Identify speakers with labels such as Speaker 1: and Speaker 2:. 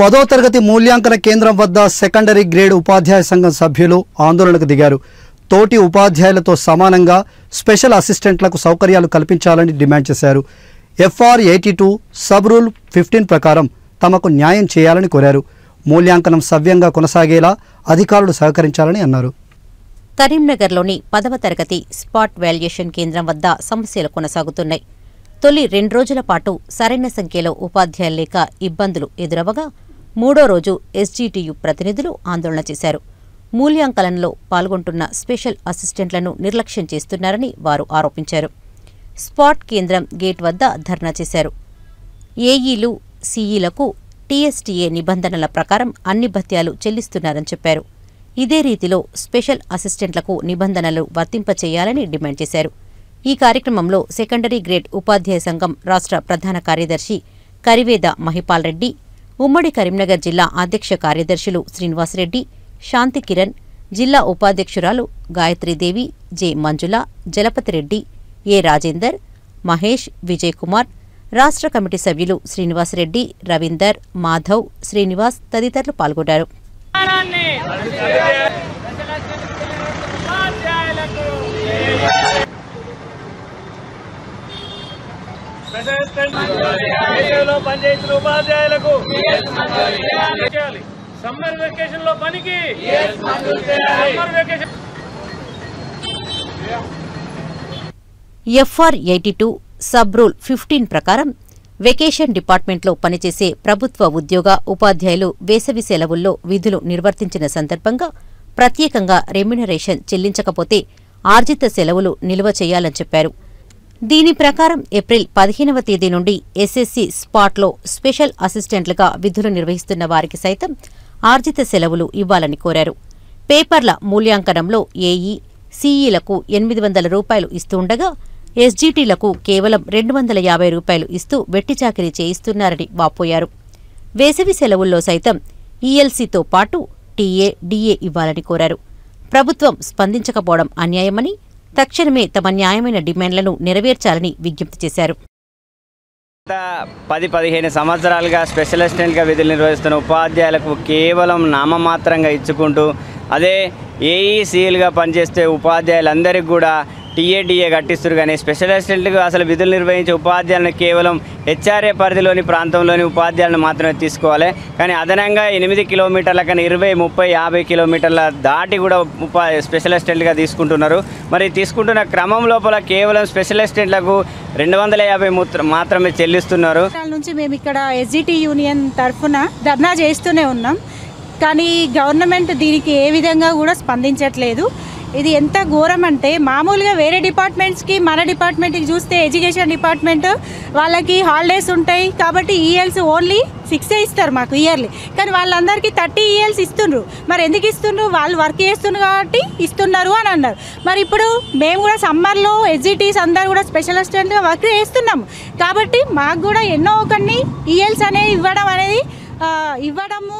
Speaker 1: పదో తరగతి మూల్యాంకన కేంద్రం వద్ద సెకండరీ గ్రేడ్ ఉపాధ్యాయ సంఘం సభ్యులు ఆందోళనకు దిగారు. తోటి ఉపాధ్యాయులతో సమానంగా స్పెషల్ అసిస్టెంట్లకు సౌకర్యాలు కల్పించాలని డిమాండ్ చేశారు. FR eighty two sub rule fifteen ప్రకారం తమకు న్యాయం చేయాలని కోరారు. మూల్యాంకనం సవ్యంగా కొనసాగేలా అధికారులు సహకరించాలని అన్నారు.
Speaker 2: కరీంనగర్లోని పదవ తరగతి స్పాట్ వాల్యుయేషన్ కేంద్రం వద్ద సమస్యలు కొనసాగుతున్నాయి. తొలి రెండు రోజుల పాటు సరైన సంఖ్యలో ఉపాధ్యాయులు లేక ఇబ్బందులు ఎదురవగా మూడో రోజు ఎస్జీటీయు ప్రతినిధులు ఆందోళన చేశారు. మూల్యాంకనంలో పాల్గొంటున్న స్పెషల్ అసిస్టెంట్లను నిర్లక్ష్యం చేస్తున్నారని వారు ఆరోపించారు. స్పాట్ కేంద్రం గేట్ వద్ద ధర్నా చేశారు. ఏఈలు సీఈలకు టీఎస్టీఏ నిబంధనల ప్రకారం అన్ని భత్యాలు చెల్లిస్తున్నారని చెప్పారు. ఇదే రీతిలో స్పెషల్ అసిస్టెంట్లకు నిబంధనలు వర్తింపచేయాలని డిమాండ్ చేశారు. ఈ కార్యక్రమంలో సెకండరీ గ్రేడ్ ఉపాధ్యాయ సంఘం రాష్ట్ర ప్రధాన కార్యదర్శి కరివేద మహిపాల్ రెడ్డి ఉమ్మడి కరీంనగర్ జిల్లా అధ్యక్ష కార్యదర్శులు శ్రీనివాసరెడ్డి శాంతి కిరణ్ జిల్లా ఉపాధ్యక్షురాలు గాయత్రీదేవి జె మంజుల జలపతిరెడ్డి ఏ రాజేందర్ మహేష్ విజయ్ కుమార్ రాష్ట్ర కమిటీ సభ్యులు శ్రీనివాసరెడ్డి రవీందర్ మాధవ్ శ్రీనివాస్ తదితరులు పాల్గొన్నారు.
Speaker 3: ఉపాధ్యాయులకు. సమ్మర్ వెకేషన్లో పనికి summer vacation.
Speaker 2: FR eighty two sub rule fifteen ప్రకారం వెకేషన్ డిపార్ట్మెంట్లో పనిచేసే ప్రభుత్వ ఉద్యోగ ఉపాధ్యాయులు వేసవి సెలవుల్లో విధులు నిర్వర్తించిన సందర్భంగా ప్రత్యేకంగా రెమ్యునరేషన్ చెల్లించకపోతే ఆర్జిత సెలవులు నిల్వ చేయాలని చెప్పారు. దీని ప్రకారం ఏప్రిల్ పదిహేనవ తేదీ నుండి ఎస్ఎస్సి స్పాట్లో స్పెషల్ అసిస్టెంట్లుగా విధులు నిర్వహిస్తున్న వారికి సైతం ఆర్జిత సెలవులు ఇవ్వాలని కోరారు. పేపర్ల మూల్యాంకనంలో ఏఈ సీఈలకు ఎనిమిది వందల రూపాయలు ఇస్తుండగా ఎస్జీటీలకు కేవలం రెండు వందల యాభై రూపాయలు ఇస్తూ వెట్టిచాకిరీ చేయిస్తున్నారని వాపోయారు. వేసవి సెలవుల్లో సైతం ఈఎల్సీతో పాటు టీఏ డీఏ ఇవ్వాలని కోరారు. ప్రభుత్వం స్పందించకపోవడం అన్యాయమని తక్షణమే తమ న్యాయమైన డిమాండ్లను నెరవేర్చాలని విజ్ఞప్తి చేశారు.
Speaker 4: గత పది పదిహేను సంవత్సరాలుగా స్పెషల్ అసిస్టెంట్గా విధులు నిర్వహిస్తున్న ఉపాధ్యాయులకు కేవలం నామమాత్రంగా ఇచ్చుకుంటూ అదే ఏఈసీలుగా పనిచేస్తే ఉపాధ్యాయులందరికీ కూడా టీఏడీఏ కట్టిస్తారు కానీ స్పెషల్ అసిస్టెంట్గా అసలు విధులు నిర్వహించే ఉపాధ్యాయులను కేవలం హెచ్ఆర్ఏ పరిధిలోని ప్రాంతంలోని ఉపాధ్యాయులను మాత్రమే తీసుకోవాలి. కానీ అదనంగా ఎనిమిది కిలోమీటర్ల కానీ ఇరవై ముప్పై యాభై కిలోమీటర్ల దాటి కూడా ఉపా స్పెషల్ అసిస్టెంట్గా తీసుకుంటున్నారు. మరి తీసుకుంటున్న క్రమం లోపల కేవలం స్పెషల్ అసిస్టెంట్లకు రెండు వందల యాభై మూత్ర- మాత్రమే చెల్లిస్తున్నారు.
Speaker 5: నుంచి మేము ఇక్కడ ఎస్జిటి యూనియన్ తరఫున ధర్నా చేస్తూనే ఉన్నాం. కానీ గవర్నమెంట్ దీనికి ఏ విధంగా కూడా స్పందించట్లేదు. ఇది ఎంత ఘోరం అంటే మామూలుగా వేరే డిపార్ట్మెంట్స్కి మన డిపార్ట్మెంట్కి చూస్తే ఎడ్యుకేషన్ డిపార్ట్మెంట్ వాళ్ళకి హాలిడేస్ ఉంటాయి కాబట్టి ఈఎల్స్ ఓన్లీ సిక్సే ఇస్తారు మాకు ఇయర్లీ కానీ వాళ్ళందరికీ థర్టీ ఇయర్స్ ఇస్తుండ్రు. మరి ఎందుకు ఇస్తుండ్రు? వాళ్ళు వర్క్ చేస్తున్నారు కాబట్టి ఇస్తున్నారు అని అన్నారు. మరి ఇప్పుడు మేము కూడా సమ్మర్లో ఎస్జిటీస్ అందరు కూడా స్పెషల్ అసిస్టెంట్గా వర్క్ చేస్తున్నాము. కాబట్టి మాకు కూడా ఎన్నో ఒకరిని ఈఎల్స్ అనేవి ఇవ్వడం అనేది ఇవ్వడము